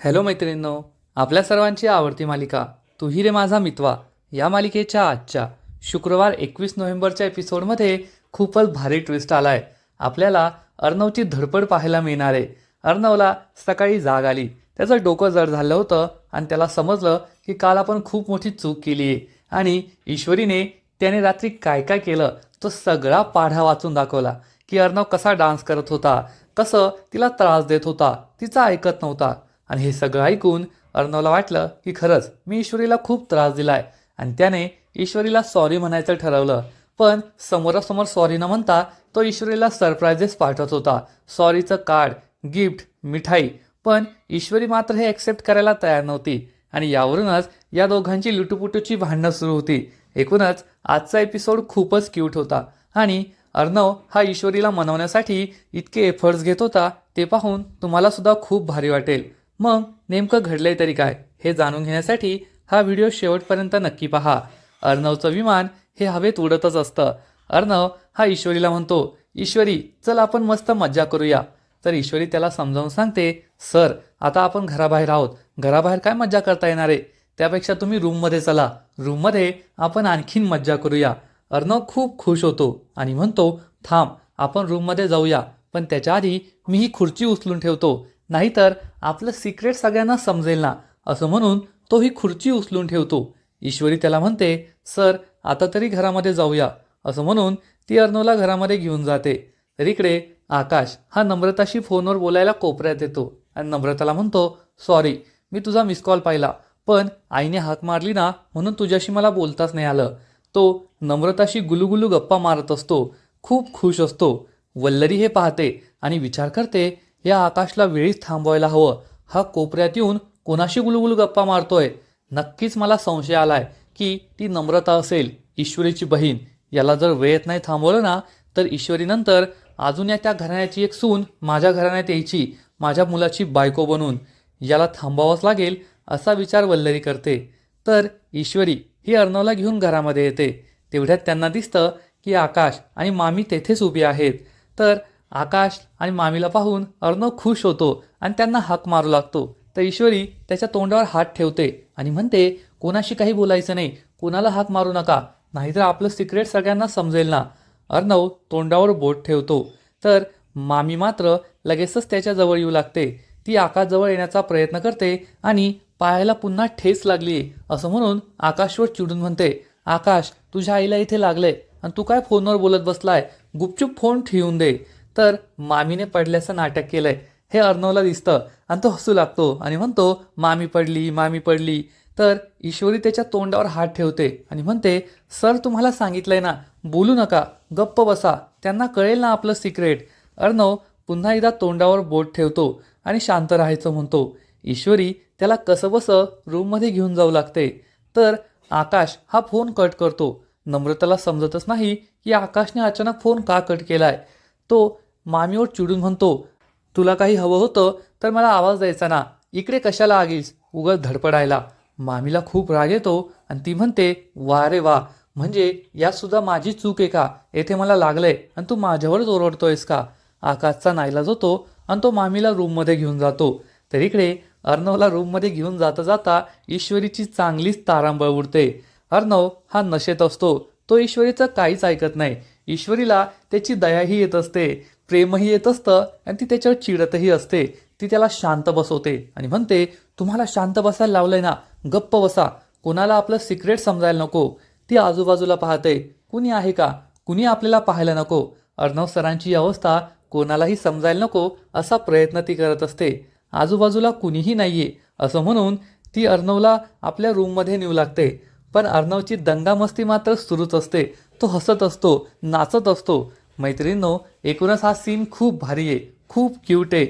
Hello मैत्रिणींनो आपल्या सर्वांची आवडती मालिका तुही रे माझा मितवा या मालिकेच्या आजच्या शुक्रवार एकवीस नोव्हेंबरच्या एपिसोडमध्ये खूपच भारी ट्विस्ट आला आहे आपल्याला अर्णवची धडपड पाहायला मिळणार आहे. अर्णवला सकाळी जाग आली. त्याचं डोकं जड झालं होतं आणि त्याला समजलं की काल आपण खूप मोठी चूक केली आहे आणि ईश्वरीने त्याने रात्री काय काय केलं तो सगळा पाढा वाचून दाखवला की अर्णव कसा डान्स करत होता कसं तिला त्रास देत होता तिचा ऐकत नव्हता. आणि हे सगळं ऐकून अर्णवला वाटलं की खरंच मी ईश्वरीला खूप त्रास दिलाय. आणि त्याने ईश्वरीला सॉरी म्हणायचं ठरवलं. पण समोरासमोर सॉरी न म्हणता तो ईश्वरीला सरप्राईजेस पाठवत होता. सॉरीचं कार्ड गिफ्ट मिठाई. पण ईश्वरी मात्र हे ॲक्सेप्ट करायला तयार नव्हती. आणि यावरूनच या दोघांची लुटुपुटूची भांडणं सुरू होती. एकूणच आजचा एपिसोड खूपच क्यूट होता. आणि अर्णव हा ईश्वरीला मनवण्यासाठी इतके एफर्ट्स घेत होता ते पाहून तुम्हालासुद्धा खूप भारी वाटेल. मग नेमकं घडलंय तरी काय हे जाणून घेण्यासाठी हा व्हिडिओ शेवटपर्यंत नक्की पहा. अर्णवचं विमान हे हवेत उडतच असतं. अर्णव हा ईश्वरीला म्हणतो ईश्वरी चल आपण मस्त मज्जा करूया. तर ईश्वरी त्याला समजावून सांगते सर आता आपण घराबाहेर आहोत. घराबाहेर काय मज्जा करता येणार आहे? त्यापेक्षा तुम्ही रूममध्ये चला. रूममध्ये आपण आणखीन मज्जा करूया. अर्णव खूप खुश होतो आणि म्हणतो थांब आपण रूममध्ये जाऊया. पण त्याच्या आधी मी ही खुर्ची उचलून ठेवतो. नाहीतर आपलं सिक्रेट सगळ्यांना समजेल ना असं म्हणून तो ही खुर्ची उचलून ठेवतो. ईश्वरी त्याला म्हणते सर आता तरी घरामध्ये जाऊया. असं म्हणून ती अर्णवला घरामध्ये घेऊन जाते. तर इकडे आकाश हा नम्रताशी फोनवर बोलायला कोपऱ्यात येतो आणि नम्रताला म्हणतो सॉरी मी तुझा मिस कॉल पाहिला पण आईने हाक मारली ना म्हणून तुझ्याशी मला बोलताच नाही आलं. तो नम्रताशी गुलुगुलू गप्पा मारत असतो खूप खुश असतो. वल्लरी हे पाहते आणि विचार करते या आकाशला वेळीच थांबवायला हवं. हा कोपऱ्यात येऊन कोणाशी गुलगुल गप्पा मारतोय? नक्कीच मला संशय आलाय की ती नम्रता असेल ईश्वरीची बहीण. याला जर वेळेत नाही थांबवलं ना तर ईश्वरीनंतर अजून या त्या घराण्याची एक सून माझ्या घराण्यात यायची माझ्या मुलाची बायको बनून. याला थांबावंच लागेल असा विचार वल्लरी करते. तर ईश्वरी ही अर्णवला घेऊन घरामध्ये येते. तेवढ्यात त्यांना दिसतं की आकाश आणि मामी तेथेच उभी आहेत. तर आकाश आणि मामीला पाहून अर्णव खुश होतो आणि त्यांना हाक मारू लागतो. तर ईश्वरी त्याच्या तोंडावर हात ठेवते आणि म्हणते कोणाशी काही बोलायचं नाही. कोणाला हाक मारू नका. नाहीतर आपलं सिक्रेट सगळ्यांना समजेल ना. अर्णव तोंडावर बोट ठेवतो. तर मामी मात्र लगेचच त्याच्याजवळ येऊ लागते. ती आकाशजवळ येण्याचा प्रयत्न करते आणि पायाला पुन्हा ठेच लागली असं म्हणून आकाशवर चिडून म्हणते आकाश तुझ्या आईला इथे लागलंय आणि तू काय फोनवर बोलत बसलाय? गुपचूप फोन ठेवून दे. तर मामीने पडल्याचं नाटक केलंय. हे अर्णवला दिसतं. आणि तो हसू लागतो आणि म्हणतो मामी पडली मामी पडली. तर ईश्वरी त्याच्या तोंडावर हात ठेवते आणि म्हणते सर तुम्हाला सांगितलंय ना बोलू नका गप्प बसा त्यांना कळेल ना आपलं सिक्रेट अर्णव पुन्हा एकदा तोंडावर बोट ठेवतो आणि शांत राहायचं म्हणतो. ईश्वरी त्याला कसंबसं रूममध्ये घेऊन जाऊ लागते. तर आकाश हा फोन कट करतो. नम्रताला समजतच नाही की आकाशने अचानक फोन का कट केलाय. तो मामीवर चिडून म्हणतो तुला काही हवं होतं तर मला आवाज द्यायचा ना. इकडे कशाला आगीस? उगत धडपडायला. मामीला खूप राग येतो आणि ती म्हणते वा रे वा. म्हणजे यात सुद्धा माझी चूक आहे का? येथे मला लागलंय आणि तू माझ्यावरच ओरडतोयस का? आकाशचा नाईलाज होतो आणि तो मामीला रूममध्ये घेऊन जातो. तर इकडे अर्णवला रूममध्ये घेऊन जाता जाता ईश्वरीची चांगलीच तारांबळ उडते. अर्णव हा नशेत असतो. तो ईश्वरीचं काहीच ऐकत नाही. ईश्वरीला त्याची दयाही येत असते. प्रेमही येत असतं आणि ती त्याच्यावर चिडतही असते. ती त्याला शांत बसवते आणि म्हणते तुम्हाला शांत बसायला लावलंय ना गप्प बसा. कोणाला आपलं सिक्रेट समजायला नको. ती आजूबाजूला पाहते. कुणी आहे का? कुणी आपल्याला पाहायला नको. अर्णव सरांची अवस्था कोणालाही समजायला नको असा प्रयत्न ती करत असते. आजूबाजूला कुणीही नाहीये असं म्हणून ती अर्णवला आपल्या रूममध्ये नेऊ लागते. पण अर्णवची दंगामस्ती मात्र सुरूच असते. तो हसत असतो नाचत असतो. मैत्रिणींनो एकूणच हा सीन खूप भारी आहे खूप क्यूट आहे.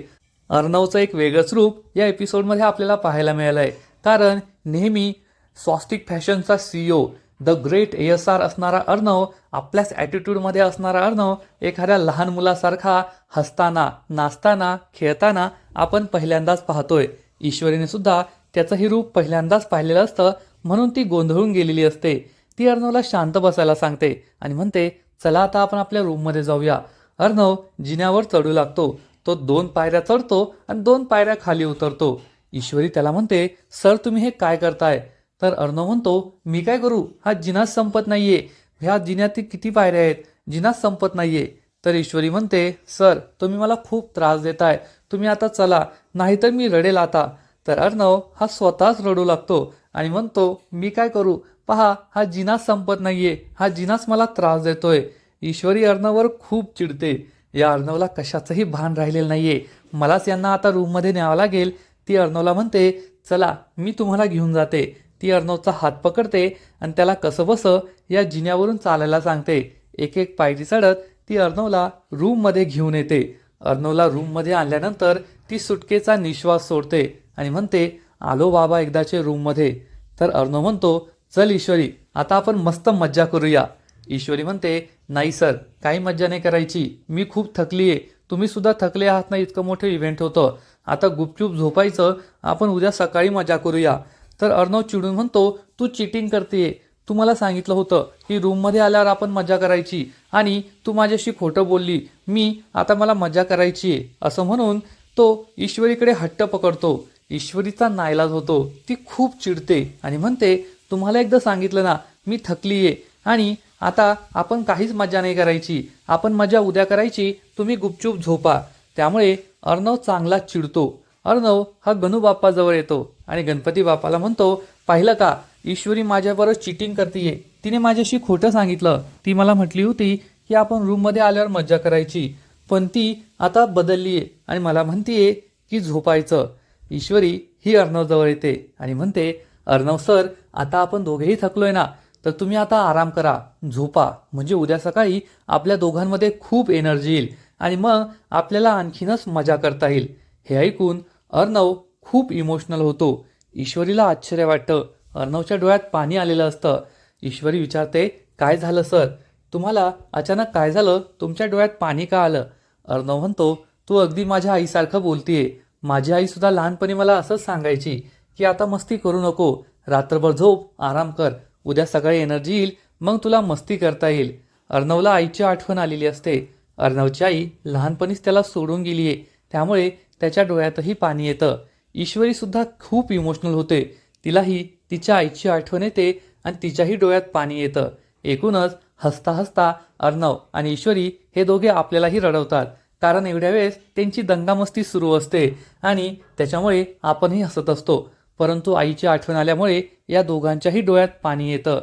अर्णवचं एक वेगळंच रूप या एपिसोडमध्ये आपल्याला पाहायला मिळालं आहे कारण नेहमी स्वस्तिक फॅशनचा CEO the great A S R असणारा अर्णव आपल्याच ॲटिट्यूडमध्ये असणारा अर्णव एखाद्या लहान मुलासारखा हसताना नाचताना खेळताना आपण पहिल्यांदाच पाहतोय. ईश्वरीने सुद्धा त्याचं हे रूप पहिल्यांदाच पाहिलेलं असतं म्हणून ती गोंधळून गेलेली असते. ती अर्णवला शांत बसायला सांगते आणि म्हणते चला आता आपण आपल्या रूममध्ये जाऊया. अर्णव जिन्यावर चढू लागतो. तो दोन पायऱ्या चढतो आणि दोन पायऱ्या खाली उतरतो. ईश्वरी त्याला म्हणते सर तुम्ही हे काय करताय? तर अर्णव म्हणतो मी काय करू? हा जिनाच संपत नाहीये. ह्या जिन्यातील किती पायऱ्या आहेत? जिनाच संपत नाहीये. तर ईश्वरी म्हणते सर तुम्ही मला खूप त्रास देताय. तुम्ही आता चला. नाहीतर मी रडेल आता. तर अर्णव हा स्वतःच रडू लागतो आणि म्हणतो मी काय करू? पहा हा जिनास संपत नाहीये. हा जिनास मला त्रास देतोय. ईश्वरी अर्णववर खूप चिडते. या अर्णवला कशाचंही भान राहिलेलं नाहीये. मलाच यांना आता रूममध्ये न्यावं लागेल. ती अर्णवला म्हणते चला मी तुम्हाला घेऊन जाते. ती अर्णवचा हात पकडते आणि त्याला कसं बसं या जिन्यावरून चालायला सांगते. एक एक पायरी चढत ती अर्णवला रूममध्ये घेऊन येते. अर्णवला रूममध्ये आणल्यानंतर ती सुटकेचा निश्वास सोडते आणि म्हणते आलो बाबा एकदाचे रूममध्ये. तर अर्णव म्हणतो चल ईश्वरी आता आपण मस्त मज्जा करूया. ईश्वरी म्हणते नाही सर काही मज्जा नाही करायची. मी खूप थकली आहे. तुम्ही सुद्धा थकले आहात ना इतकं मोठं इव्हेंट होतं. आता गुपचूप झोपायचं आपण उद्या सकाळी मजा करूया. तर अर्णव चिडून म्हणतो तू चिटिंग करतेय. तू मला सांगितलं होतं की रूममध्ये आल्यावर आपण मजा करायची. आणि तू माझ्याशी खोटं बोलली. मी आता मला मजा करायची आहे. असं म्हणून तो ईश्वरीकडे हट्ट पकडतो. ईश्वरीचा नाईलाज होतो. ती खूप चिडते आणि म्हणते तुम्हाला एकदा सांगितलं ना मी थकली आहे आणि आता आपण काहीच मजा नाही करायची. आपण मजा उद्या करायची तुम्ही गुपचूप झोपा. त्यामुळे अर्णव चांगला चिडतो. अर्णव हा गणू बाप्पाजवळ येतो आणि गणपती बाप्पाला म्हणतो पाहिलं का ईश्वरी माझ्याबरोबर चिटिंग करतीये. तिने माझ्याशी खोटं सांगितलं. ती मला म्हटली होती की आपण रूममध्ये आल्यावर मज्जा करायची. पण ती आता बदलली आहे आणि मला म्हणतीये की झोपायचं. ईश्वरी ही अर्णवजवळ येते आणि म्हणते अर्णव सर आता आपण दोघेही थकलोय ना तर तुम्ही आता आराम करा झोपा. म्हणजे उद्या सकाळी आपल्या दोघांमध्ये खूप एनर्जी येईल आणि मग आपल्याला आणखीनच मजा करता येईल. हे ऐकून अर्णव खूप इमोशनल होतो. ईश्वरीला आश्चर्य वाटतं. अर्णवच्या डोळ्यात पाणी आलेलं असतं. ईश्वरी विचारते काय झालं सर? तुम्हाला अचानक काय झालं? तुमच्या डोळ्यात पाणी का आलं? अर्णव म्हणतो तू अगदी माझ्या आईसारखं बोलतीये. माझी आईसुद्धा लहानपणी मला असंच सांगायची. की आता मस्ती करू नको. रात्रभर झोप आराम कर. उद्या सकाळी एनर्जी येईल मग तुला मस्ती करता येईल. अर्णवला आईची आठवण आलेली असते. अर्णवची आई लहानपणीच त्याला सोडून गेली आहे. त्यामुळे त्याच्या डोळ्यातही पाणी येतं. ईश्वरीसुद्धा खूप इमोशनल होते. तिलाही तिच्या आईची आठवण येते आणि तिच्याही डोळ्यात पाणी येतं. एकूणच हसता हसता अर्णव आणि ईश्वरी हे दोघे आपल्यालाही रडवतात. कारण एवढ्या वेळेस त्यांची दंगामस्ती सुरू असते आणि त्याच्यामुळे आपणही हसत असतो. परंतु आईची आठवण आल्यामुळे या दोघांच्याही डोळ्यात पाणी येतं.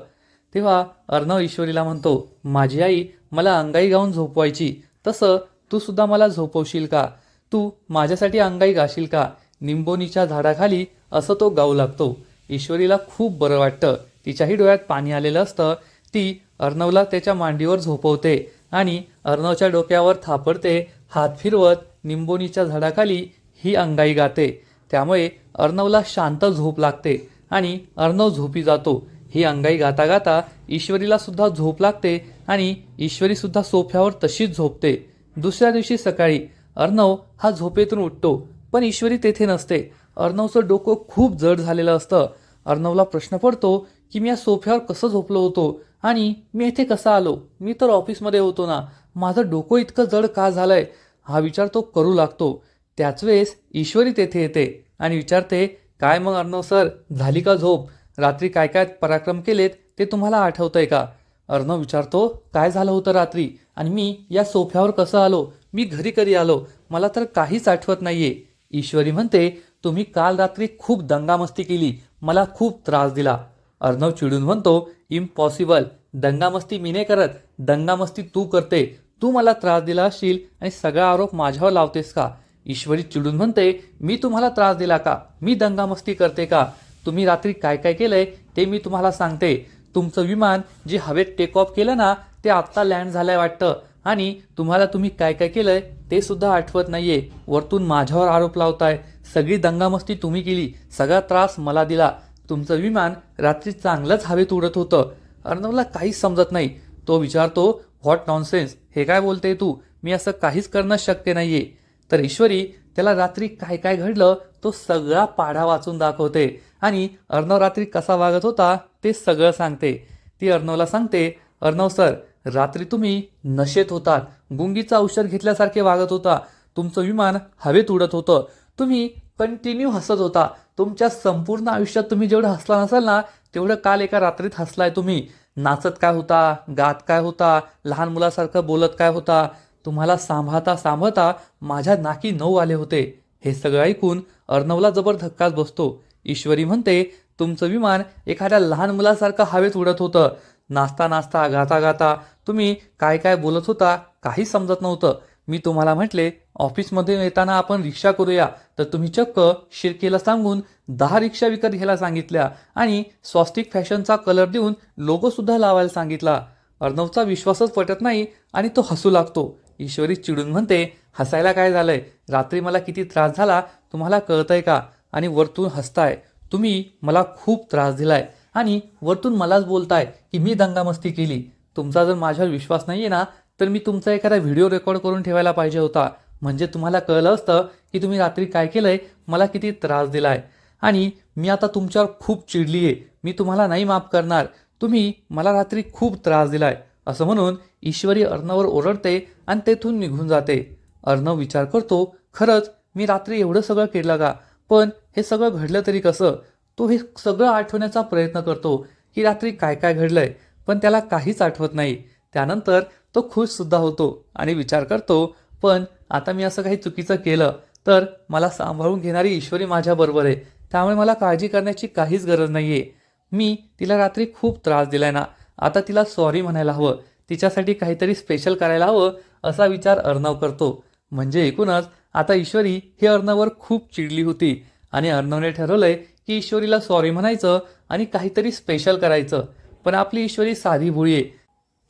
तेव्हा अर्णव ईश्वरीला म्हणतो माझी आई मला अंगाई गाऊन झोपवायची. तसं तू सुद्धा मला झोपवशील का? तू माझ्यासाठी अंगाई गाशील का? निंबोनीच्या झाडाखाली असं तो गाऊ लागतो. ईश्वरीला खूप बरं वाटतं. तिच्याही डोळ्यात पाणी आलेलं असतं. ती अर्णवला त्याच्या मांडीवर झोपवते आणि अर्णवच्या डोक्यावर थापडते हात फिरवत निंबोनीच्या झाडाखाली ही अंगाई गाते. त्यामुळे अर्णवला शांत झोप लागते आणि अर्णव झोपी जातो. ही अंगाई गाता गाता ईश्वरीला सुद्धा झोप लागते आणि ईश्वरी सुद्धा सोफ्यावर तशीच झोपते. दुसऱ्या दिवशी सकाळी अर्णव हा झोपेतून उठतो पण ईश्वरी तेथे नसते. अर्णवचं डोकं खूप जड झालेलं असतं. अर्णवला प्रश्न पडतो की मी या सोफ्यावर कसं झोपलो होतो आणि मी इथे कसा आलो? मी तर ऑफिसमध्ये होतो ना. माझं डोकं इतकं जड का झालंय? हा विचार तो करू लागतो. त्याच वेळेस ईश्वरी तेथे येते. आणि विचारते काय मग अर्णव सर झाली का झोप? रात्री काय काय पराक्रम केलेत ते तुम्हाला आठवतंय का? अर्णव विचारतो काय झालं होतं रात्री? आणि मी या सोफ्यावर कसं आलो? मी घरी कधी आलो? मला तर काहीच आठवत नाहीये. ईश्वरी म्हणते तुम्ही काल रात्री खूप दंगामस्ती केली. मला खूप त्रास दिला. अर्णव चिडून म्हणतो इम्पॉसिबल. दंगामस्ती मी नाही करत. दंगामस्ती तू करते. तू मला त्रास दिला असशील आणि सगळा आरोप माझ्यावर लावतेस का? ईश्वरी चिडून म्हणते मी तुम्हाला त्रास दिला का? मी दंगामस्ती करते का? तुम्ही रात्री काय काय केलंय ते मी तुम्हाला सांगते. तुमचं विमान जे हवेत टेक ऑफ केलं ना ते आत्ता लँड झालंय वाटतं. आणि तुम्हाला तुम्ही काय काय केलंय ते सुद्धा आठवत नाहीये. वरतून माझ्यावर आरोप लावताय. सगळी दंगामस्ती तुम्ही केली. सगळा त्रास मला दिला. तुमचं विमान रात्री चांगलंच हवेत उडत होतं. अर्णवला काहीच समजत नाही. तो विचारतो व्हॉट नॉनसेन्स हे काय बोलते तू? मी असं काहीच करणं शक्य नाहीये. तर ईश्वरी त्याला रात्री काय काय घडलं तो सगळा पाढा वाचून दाखवते. आणि अर्णव रात्री कसा वागत होता ते सगळं सांगते. ती अर्णवला सांगते अर्णव सर रात्री तुम्ही नशेत होतात. गुंगीचं औषध घेतल्यासारखे वागत होता. तुमचं विमान हवेत उडत होतं. तुम्ही कंटिन्यू हसत होता. तुमच्या संपूर्ण आयुष्यात तुम्ही जेवढं हसला नसाल ना तेवढं काल एका रात्रीत हसलाय तुम्ही. नाचत काय होता? गात काय होता? लहान मुलासारखं बोलत काय होता? तुम्हाला सांभाळता सांभाळता माझ्या नाकी नऊ आले होते. हे सगळं ऐकून अर्णवला जबर धक्काच बसतो. ईश्वरी म्हणते तुमचं विमान एखाद्या लहान मुलासारखं हवेत उडत होतं. नाचता नाचता गाता गाता तुम्ही काय काय बोलत होता काही समजत नव्हतं. मी तुम्हाला म्हटले ऑफिसमध्ये येताना आपण रिक्षा करूया. तर तुम्ही चक्क शिरकेला सांगून दहा रिक्षा विकत घ्यायला सांगितल्या आणि स्वस्तिक फॅशनचा कलर देऊन लोगोसुद्धा लावायला सांगितला. अर्णवचा विश्वासच पटत नाही आणि तो हसू लागतो. ईश्वरी चिडून म्हणते हसायला काय झालंय? रात्री मला किती त्रास झाला तुम्हाला कळतंय का? आणि वरतून हसताय. तुम्ही मला खूप त्रास दिलाय. आणि वरतून मलाच बोलताय की मी दंगामस्ती केली. तुमचा जर माझ्यावर विश्वास नाही आहे ना तर मी तुमचा एखादा व्हिडिओ रेकॉर्ड करून ठेवायला पाहिजे होता. म्हणजे तुम्हाला कळलं असतं की तुम्ही रात्री काय केलंय मला किती त्रास दिलाय. आणि मी आता तुमच्यावर खूप चिडली आहे मी तुम्हाला नाही माफ करणार. तुम्ही मला रात्री खूप त्रास दिलाय. असं म्हणून ईश्वरी अर्णावर ओरडते आणि तेथून निघून जाते. अर्णव विचार करतो खरंच मी रात्री एवढं सगळं केलं का? पण हे सगळं घडलं तरी कसं? तो हे सगळं आठवण्याचा प्रयत्न करतो की रात्री काय काय घडलंय? पण त्याला काहीच आठवत नाही. त्यानंतर तो खुशसुद्धा होतो आणि विचार करतो पण आता मी असं काही चुकीचं केलं तर मला सांभाळून घेणारी ईश्वरी माझ्याबरोबर आहे. त्यामुळे मला काळजी करण्याची काहीच गरज नाही आहे मी तिला रात्री खूप त्रास दिलाय ना. आता तिला सॉरी म्हणायला हवं. तिच्यासाठी काहीतरी स्पेशल करायला हवं असा विचार अर्णव करतो. म्हणजे एकूणच आता ईश्वरी हे अर्णववर खूप चिडली होती. आणि अर्णवने ठरवलंय की ईश्वरीला सॉरी म्हणायचं आणि काहीतरी स्पेशल करायचं. पण आपली ईश्वरी साधी भोळी आहे.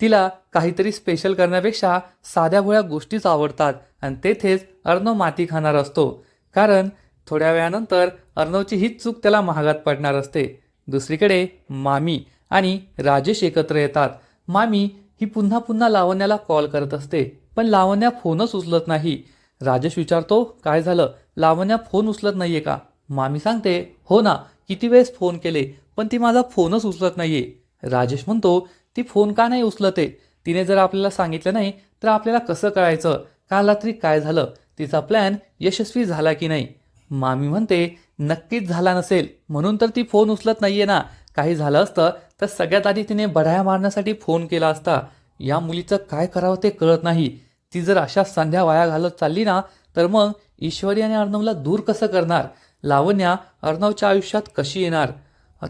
तिला काहीतरी स्पेशल करण्यापेक्षा साध्या भोळ्या गोष्टीच आवडतात. आणि तेथेच अर्णव माती खाणार असतो. कारण थोड्या वेळानंतर अर्णवची हीच चूक त्याला महागात पडणार असते. दुसरीकडे मामी आणि राजेश एकत्र येतात. मामी ही पुन्हा पुन्हा लावण्याला कॉल करत असते. पण लावण्या फोनच उचलत नाही. राजेश विचारतो काय झालं? लावण्या फोन उचलत नाहीये का? मामी सांगते. हो ना किती वेळेस फोन केले पण ती माझा फोनच उचलत नाहीये. राजेश म्हणतो ती फोन का नाही उचलते? तिने जर आपल्याला सांगितलं नाही तर आपल्याला कसं कळायचं? काल रात्री काय झालं? तिचा प्लॅन यशस्वी झाला की नाही? मामी म्हणते नक्कीच झाला नसेल. म्हणून तर ती फोन उचलत नाहीये ना. काही झालं असतं तर सगळ्यात आधी तिने बढाया मारण्यासाठी फोन केला असता. या मुलीचं काय करावं ते कळत नाही. ती जर अशा संध्या वाया घालत चालली ना तर मग ईश्वरी आणि अर्णवला दूर कसं करणार? लावण्या अर्णवच्या आयुष्यात कशी येणार?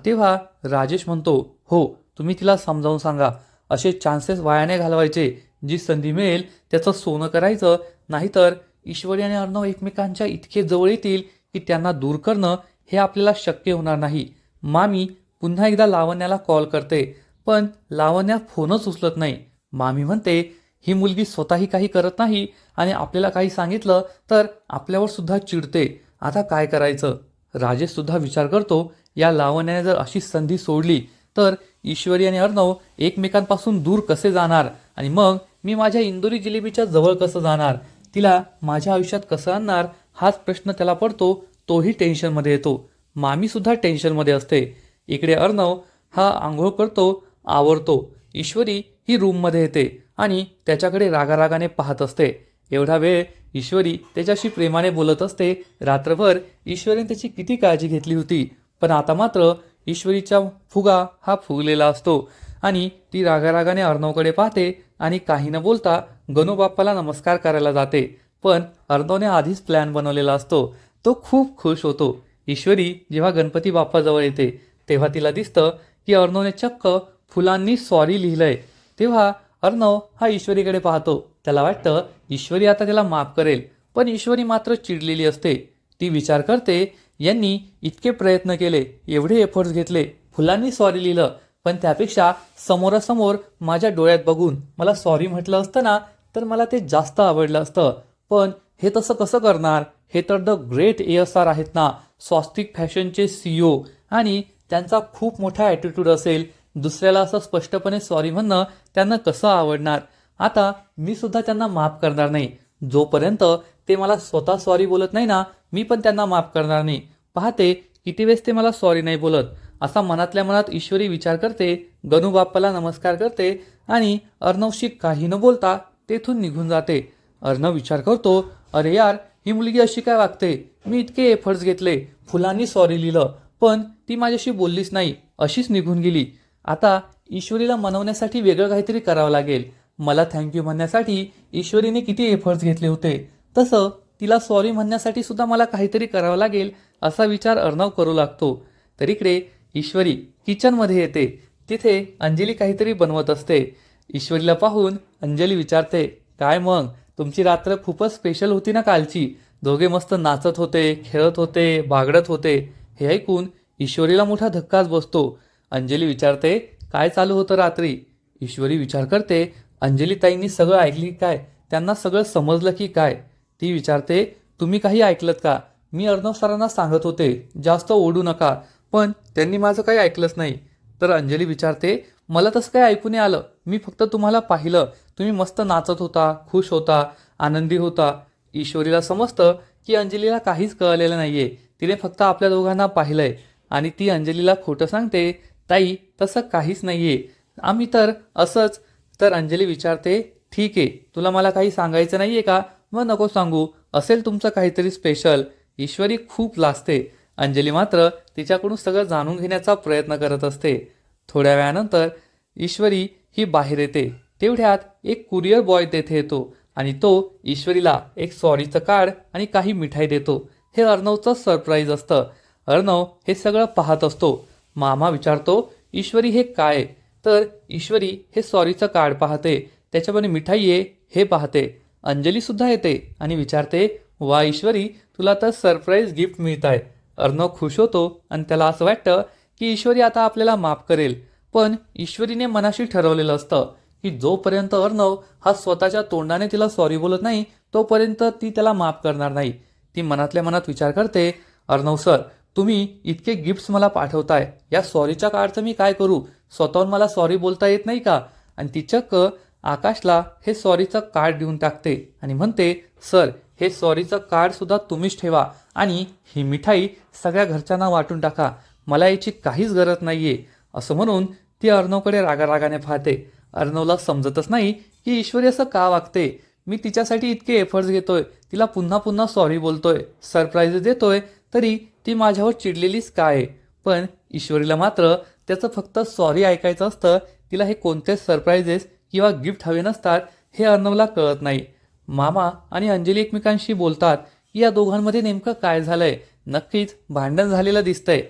तेव्हा राजेश म्हणतो हो तुम्ही तिला समजावून सांगा. असे चान्सेस वायाने घालवायचे. जी संधी मिळेल त्याचं सोनं करायचं. नाहीतर ईश्वरी आणि अर्णव एकमेकांच्या इतके जवळ येतील की त्यांना दूर करणं हे आपल्याला शक्य होणार नाही. मामी पुन्हा एकदा लावण्याला कॉल करते पण लावण्या फोनच उचलत नाही. मामी म्हणते ही मुलगी स्वतःही काही करत नाही आणि आपल्याला काही सांगितलं तर आपल्यावर सुद्धा चिडते. आता काय करायचं? राजेश सुद्धा विचार करतो या लावण्याने जर अशी संधी सोडली तर ईश्वरी आणि अर्णव एकमेकांपासून दूर कसे जाणार? आणि मग मी माझ्या इंदोरी जिलेबीच्या जवळ कसं जाणार? तिला माझ्या आयुष्यात कसं आणणार? हाच प्रश्न त्याला पडतो तोही टेन्शनमध्ये येतो. मामी सुद्धा टेन्शनमध्ये असते. इकडे अर्णव हा आंघोळ करतो आवरतो. ईश्वरी ही रूममध्ये येते आणि त्याच्याकडे रागारागाने पाहत असते. एवढा वेळ ईश्वरी त्याच्याशी प्रेमाने बोलत असते. रात्रभर ईश्वरीने त्याची किती काळजी घेतली होती. पण आता मात्र ईश्वरीचा फुगा हा फुगलेला असतो आणि ती रागारागाने अर्णवकडे पाहते आणि काही न बोलता गणूबाप्पाला नमस्कार करायला जाते. पण अर्णवने आधीच प्लॅन बनवलेला असतो. तो खूप खुश होतो. ईश्वरी जेव्हा गणपती बाप्पाजवळ येते तेव्हा तिला दिसतं की अर्णवने चक्क फुलांनी सॉरी लिहिलंय. तेव्हा अर्णव हा ईश्वरीकडे पाहतो. त्याला वाटतं ईश्वरी आता त्याला माफ करेल पण ईश्वरी मात्र चिडलेली असते. ती विचार करते यांनी इतके प्रयत्न केले एवढे एफर्ट्स घेतले फुलांनी सॉरी लिहिलं पण त्यापेक्षा समोरासमोर माझ्या डोळ्यात बघून मला सॉरी म्हटलं असतं ना तर मला ते जास्त आवडलं असतं. पण हे तसं कसं करणार? हे तर the great A S R आहेत ना स्वस्तिक फॅशनचे सीईओ आणि त्यांचा खूप मोठा ॲटिट्यूड असेल. दुसऱ्याला असं स्पष्टपणे सॉरी म्हणणं त्यांना कसं आवडणार? आता मी सुद्धा त्यांना माफ करणार नाही. जोपर्यंत ते मला स्वतः सॉरी बोलत नाही ना मी पण त्यांना माफ करणार नाही. पाहते किती वेळेस ते मला सॉरी नाही बोलत. असा मनातल्या मनात ईश्वरी विचार करते गणू बाप्पाला नमस्कार करते आणि अर्णवशी काही न बोलता तेथून निघून जाते. अर्णव विचार करतो अरे यार ही मुलगी अशी काय वागते? मी इतके एफर्ट्स घेतले फुलांनी सॉरी लिहिलं. पण ती माझ्याशी बोललीच नाही अशीच निघून गेली. आता ईश्वरीला मनवण्यासाठी वेगळं काहीतरी करावं लागेल. मला थँक्यू म्हणण्यासाठी ईश्वरीने किती एफर्ट्स घेतले होते. तसं तिला सॉरी म्हणण्यासाठी सुद्धा मला काहीतरी करावं लागेल असा विचार अर्णव करू लागतो. तर इकडे ईश्वरी किचनमध्ये येते. तिथे अंजली काहीतरी बनवत असते. ईश्वरीला पाहून अंजली विचारते काय मग? तुमची रात्र खूपच स्पेशल होती ना कालची? दोघे मस्त नाचत होते खेळत होते बागडत होते. हे ऐकून ईश्वरीला मोठा धक्काच बसतो. अंजली विचारते काय चालू होतं रात्री? ईश्वरी विचार करते अंजलीताईंनी सगळं ऐकली काय? त्यांना सगळं समजलं की काय? ती विचारते तुम्ही काही ऐकलत का? मी अर्णव सरांना सांगत होते जास्त ओढू नका पण त्यांनी माझं काही ऐकलंच नाही. तर अंजली विचारते मला तसं काही ऐकू नाही आलं. मी फक्त तुम्हाला पाहिलं. तुम्ही मस्त नाचत होता खुश होता आनंदी होता. ईश्वरीला समजतं की अंजलीला काहीच कळलेलं नाही आहे तिने फक्त आपल्या दोघांना पाहिलंय आणि ती अंजलीला खोटं सांगते ताई तसं काहीच नाहीये. आम्ही तर असंच. तर अंजली विचारते ठीक आहे तुला मला काही सांगायचं नाहीये का? मग नको सांगू असेल तुमचं काहीतरी स्पेशल. ईश्वरी खूप लाजते. अंजली मात्र तिच्याकडून सगळं जाणून घेण्याचा प्रयत्न करत असते. थोड्या वेळानंतर ईश्वरी ही बाहेर येते. तेवढ्यात एक कुरिअर बॉय तेथे येतो आणि तो ईश्वरीला एक सॉरीचं कार्ड आणि काही मिठाई देतो. हे अर्णवचं सरप्राईज असतं. अर्णव हे सगळं पाहत असतो. मामा विचारतो ईश्वरी हे काय? तर ईश्वरी हे सॉरीचं कार्ड पाहते. त्याच्यामध्ये मिठाई आहे हे पाहते. अंजलीसुद्धा येते आणि विचारते वा ईश्वरी तुला तर सरप्राईज गिफ्ट मिळत आहे अर्णव खुश होतो आणि त्याला असं वाटतं की ईश्वरी आता आपल्याला माफ करेल. पण ईश्वरीने मनाशी ठरवलेलं असतं की जोपर्यंत अर्णव हा स्वतःच्या तोंडाने तिला सॉरी बोलत नाही तोपर्यंत ती त्याला माफ करणार नाही. ती मनातल्या मनात विचार करते अर्णव सर तुम्ही इतके गिफ्ट्स मला पाठवताय. या सॉरीच्या कार्डचं मी काय करू? स्वतःहून मला सॉरी बोलता येत नाही का? आणि ती चक्क आकाशला हे सॉरीचं कार्ड देऊन टाकते आणि म्हणते सर हे सॉरीचं कार्डसुद्धा तुम्हीच ठेवा आणि ही मिठाई सगळ्या घरच्यांना वाटून टाका. मला याची काहीच गरज नाही आहे असं म्हणून ती अर्णवकडे रागारागाने पाहते. अर्णवला समजतच नाही की ईश्वरी असं का वागते. मी तिच्यासाठी इतके एफर्ट्स घेतोय तिला पुन्हा पुन्हा सॉरी बोलतोय सरप्राईज देतोय तरी ती माझ्यावर चिडलेलीच काय आहे? पण ईश्वरीला मात्र त्याचं फक्त सॉरी ऐकायचं असतं तिला हे कोणतेच सरप्राईजेस किंवा गिफ्ट हवे नसतात हे अर्णवला कळत नाही. मामा आणि अंजली एकमेकांशी बोलतात की या दोघांमध्ये नेमकं काय झालंय? नक्कीच भांडण झालेलं दिसतंय.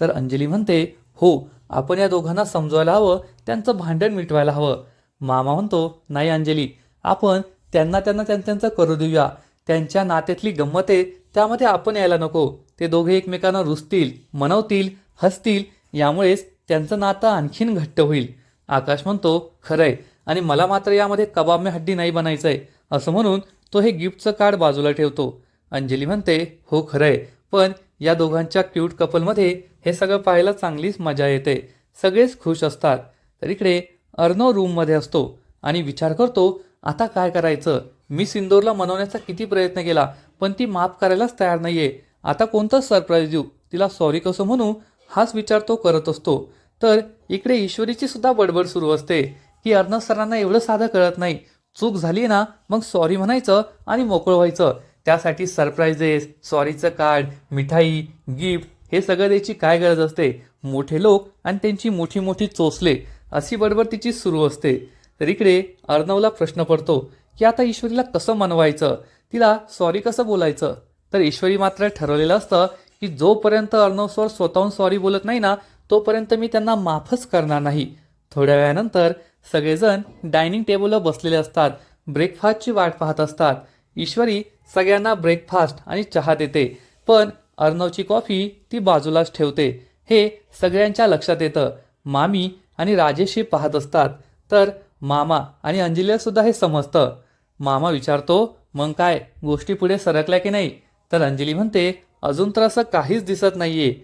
तर अंजली म्हणते हो आपण या दोघांना समजवायला हवं त्यांचं भांडण मिटवायला हवं. मामा म्हणतो नाही अंजली आपण त्यांना त्यांना त्यांचं करू देऊया. त्यांच्या नात्यातली गंमत आहे त्यामध्ये आपण यायला नको. ते दोघे एकमेकांना रुसतील मनवतील हसतील यामुळेच त्यांचं नातं आणखीन घट्ट होईल. आकाश म्हणतो खरंय. आणि मला मात्र यामध्ये कबाब में हड्डी नाही बनायचं आहे असं म्हणून तो हे गिफ्टचं कार्ड बाजूला ठेवतो. अंजली म्हणते हो खरंय. पण या दोघांच्या क्यूट कपलमध्ये हे सगळं पाहायला चांगलीच मजा येते. सगळेच खुश असतात. तर इकडे अर्णव रूममध्ये असतो आणि विचार करतो आता काय करायचं? मी सिंदोरला मनवण्याचा किती प्रयत्न केला पण ती माफ करायलाच तयार नाही आहे आता कोणतं सरप्राईज देऊ? तिला सॉरी कसं म्हणू? हाच विचार तो करत असतो. तर इकडे ईश्वरीची सुद्धा बडबड सुरू असते. की अर्णव सरांना एवढं साधं कळत नाही. चूक झाली ना मग सॉरी म्हणायचं आणि मोकळं व्हायचं. त्यासाठी सरप्राईजेस सॉरीचं कार्ड मिठाई गिफ्ट हे सगळं द्यायची काय गरज असते? मोठे लोक आणि त्यांची मोठी मोठी चोचले. अशी बडबड तिची सुरू असते. तर इकडे अर्णवला प्रश्न पडतो की आता ईश्वरीला कसं मनवायचं? तिला सॉरी कसं बोलायचं? तर ईश्वरी मात्र ठरवलेलं असतं की जोपर्यंत अर्णव सर स्वतःहून सॉरी बोलत नाही ना तोपर्यंत मी त्यांना माफच करणार नाही. थोड्या वेळानंतर सगळेजण डायनिंग टेबलवर बसलेले असतात ब्रेकफास्टची वाट पाहत असतात. ईश्वरी सगळ्यांना ब्रेकफास्ट आणि चहा देते पण अर्णवची कॉफी ती बाजूलाच ठेवते. हे सगळ्यांच्या लक्षात येतं. मामी आणि राजेशही पाहत असतात. तर मामा आणि अंजलीलासुद्धा हे समजतं. मामा विचारतो मग काय गोष्टी पुढे सरकल्या की नाही? तर अंजली म्हणते अजून तर असं काहीच दिसत नाहीये.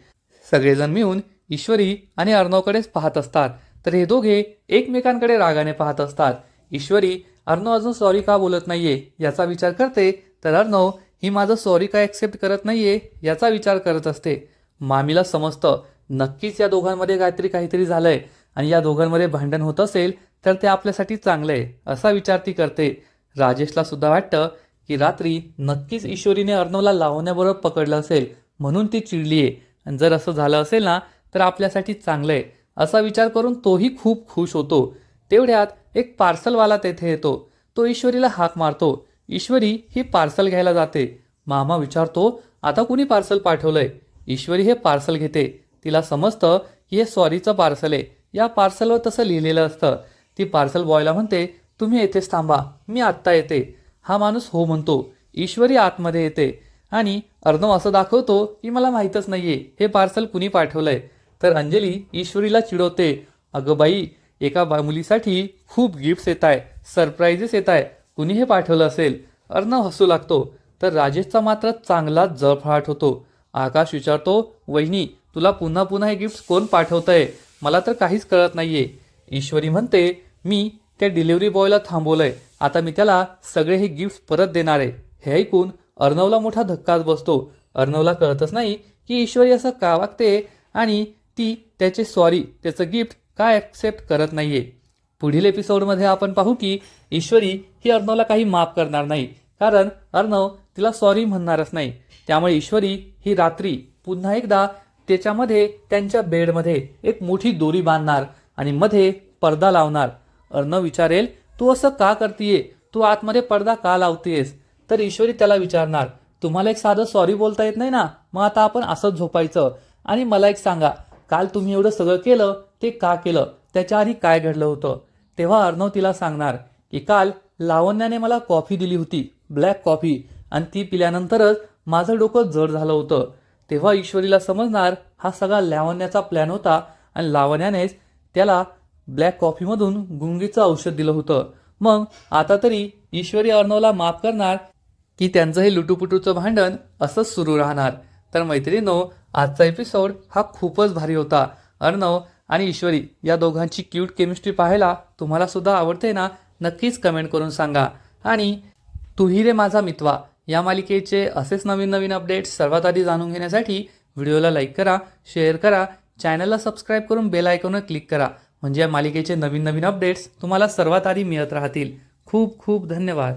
सगळेजण मिळून ईश्वरी आणि अर्णवकडेच पाहत असतात. तर हे दोघे एकमेकांकडे रागाने पाहत असतात. ईश्वरी अर्णव अजून सॉरी का बोलत नाहीये? याचा विचार करते. तर अर्णव ही माझं सॉरी का ॲक्सेप्ट करत नाहीये? याचा विचार करत असते. मामीला समजतं नक्कीच या दोघांमध्ये काहीतरी काहीतरी झालंय. आणि या दोघांमध्ये भांडण होत असेल तर ते आपल्यासाठी चांगलं आहे असा विचार ती करते. राजेशला सुद्धा वाटतं की रात्री नक्कीच ईश्वरीने अर्णवला लावण्याबरोबर पकडलं असेल म्हणून ती चिडली आहे. आणि जर असं झालं असेल ना तर आपल्यासाठी चांगलं आहे असा विचार करून तोही खूप खुश होतो. तेवढ्यात एक पार्सलवाला तेथे येतो. तो ईश्वरीला हाक मारतो. ईश्वरी ही पार्सल घ्यायला जाते. मामा विचारतो आता कुणी पार्सल पाठवलंय? ईश्वरी हे पार्सल घेते. तिला समजतं की हे सॉरीचं पार्सल आहे. या पार्सलवर तसं लिहिलेलं असतं. ती पार्सल बॉयला म्हणते तुम्ही येथेच थांबा मी आत्ता येते. हा माणूस हो म्हणतो. ईश्वरी आतमध्ये येते. आणि अर्णव असं दाखवतो की मला माहीतच नाही आहे हे पार्सल कुणी पाठवलंय. तर अंजली ईश्वरीला चिडवते. अगं बाई एका बा मुलीसाठी खूप गिफ्ट्स येत आहे सरप्राईजेस येत आहे कुणी हे पाठवलं असेल? अर्णव हसू लागतो. तर राजेशचा मात्र चांगला जळफळाट होतो. आकाश विचारतो वहिनी तुला पुन्हा पुन्हा हे गिफ्ट कोण पाठवतंय? मला तर काहीच कळत नाहीये. ईश्वरी म्हणते मी त्या डिलिव्हरी बॉयला थांबवलंय. आता मी त्याला सगळे हे गिफ्ट परत देणार आहे. हे ऐकून अर्णवला मोठा धक्काच बसतो. अर्णवला कळतच नाही की ईश्वरी असं का वागते आणि ती त्याचे सॉरी त्याचं गिफ्ट का ॲक्सेप्ट करत नाहीये. पुढील एपिसोडमध्ये आपण पाहू की ईश्वरी ही अर्णवला काही माफ करणार नाही. कारण अर्णव तिला सॉरी म्हणणारच नाही. त्यामुळे ईश्वरी ही रात्री पुन्हा एकदा त्याच्यामध्ये त्यांच्या बेडमध्ये एक मोठी दोरी बांधणार आणि मध्ये पडदा लावणार. अर्णव विचारेल तू असं का करतीये? तू आतमध्ये पडदा का लावतेयस? तर ईश्वरी त्याला विचारणार तुम्हाला एक साधं सॉरी बोलता येत नाही ना? मग आता आपण असंच झोपायचं. आणि मला एक सांगा काल तुम्ही एवढं सगळं केलं ते का केलं? त्याच्या आधी काय घडलं होतं? तेव्हा अर्णव तिला सांगणार की काल लावण्याने मला कॉफी दिली होती ब्लॅक कॉफी. आणि ती पिल्यानंतरच माझं डोकं जड झालं होतं. तेव्हा ईश्वरीला समजणार हा सगळा लावण्याचा प्लॅन होता आणि लावण्यानेच त्याला ब्लॅक कॉफीमधून गुंगीचं औषध दिलं होतं. मग आता तरी ईश्वरी अर्णवला माफ करणार की त्यांचं हे लुटूपुटूचं भांडण असंच सुरू राहणार. तर मैत्रिणीनो आजचा एपिसोड हा खूपच भारी होता. अर्णव आणि ईश्वरी या दोघांची क्यूट केमिस्ट्री पाहायला तुम्हाला सुद्धा आवडते ना नक्कीच कमेंट करून सांगा. आणि तुही रे माझा मितवा या मालिकेचे असेच नवीन नवीन अपडेट्स सर्वात आधी जाणून घेण्यासाठी व्हिडिओला लाईक करा शेअर करा चॅनलला सबस्क्राईब करून बेल आयकॉनवर क्लिक करा. म्हणजे या मालिकेचे नवीन नवीन अपडेट्स तुम्हाला सर्वात आधी मिळत राहतील. खूप खूप धन्यवाद.